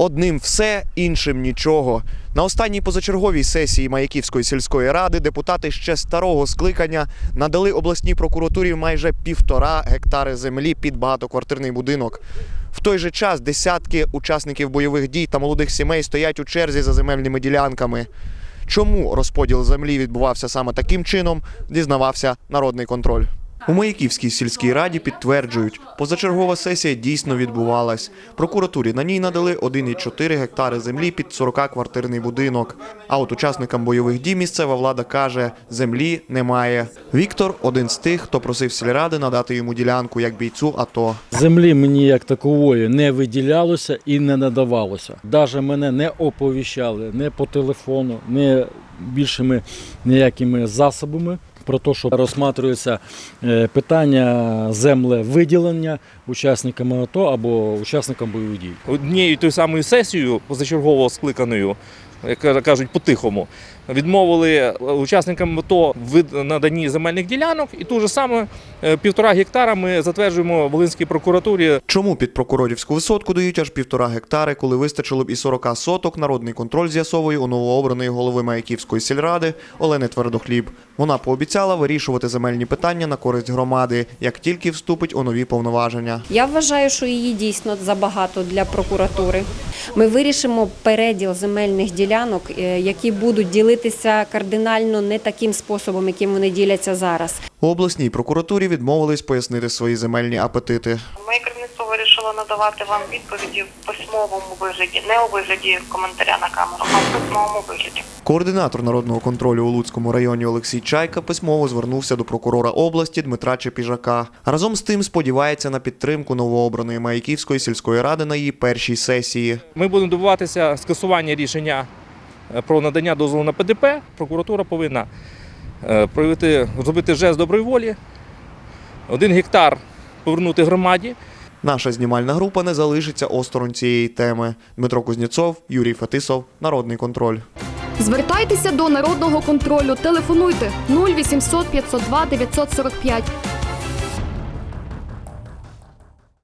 Одним все, іншим нічого. На останній позачерговій сесії Маяківської сільської ради депутати ще старого скликання надали обласній прокуратурі майже півтора гектари землі під багатоквартирний будинок. В той же час десятки учасників бойових дій та молодих сімей стоять у черзі за земельними ділянками. Чому розподіл землі відбувався саме таким чином, дізнавався народний контроль. У Маяківській сільській раді підтверджують, позачергова сесія дійсно відбувалась. Прокуратурі на ній надали 1,4 гектари землі під 40-квартирний будинок. А от учасникам бойових дій місцева влада каже, землі немає. Віктор один з тих, хто просив сільради надати йому ділянку як бійцю АТО. Землі мені як такової не виділялося і не надавалося. Даже мене не оповіщали не по телефону, не більшими ніякими засобами. Про те, що розсматривається е, питання землевиділення учасниками АТО або учасникам бойових дій. однією тою самою сесією позачергово скликаною, як кажуть, по-тихому, відмовили учасникам АТО в наданні земельних ділянок, і ту ж саме півтора гектара ми затверджуємо в Волинській прокуратурі Чому під прокурорівську висотку дають аж півтора гектари, коли вистачило б і 40 соток, народний контроль з'ясовує у новообраної голови Маяківської сільради Олени Твердохліб. Вона пообіцяла вирішувати земельні питання на користь громади, як тільки вступить у нові повноваження. Я вважаю, що її дійсно забагато для прокуратури. Ми вирішимо переділ земельних ділянок, е, які будуть ділитися кардинально не таким способом, яким вони діляться зараз. У обласній прокуратурі відмовились пояснити свої земельні апетити. Вирішило надавати вам відповіді в письмовому вигляді, не у вигляді коментаря на камеру, а в письмовому вигляді. Координатор народного контролю у Луцькому районі Олексій Чайка письмово звернувся до прокурора області Дмитра Чепіжака. Разом з тим сподівається на підтримку новообраної Маяківської сільської ради на її першій сесії. Ми будемо добиватися скасування рішення е, про надання дозволу на ПДП. Прокуратура повинна е, проявити, зробити жест доброї волі, один гектар повернути громаді. Наша знімальна група не залишиться осторонь цієї теми. Дмитро Кузнєцов, Юрій Фетисов, Народний контроль. Звертайтеся до народного контролю. Телефонуйте 0800 502 945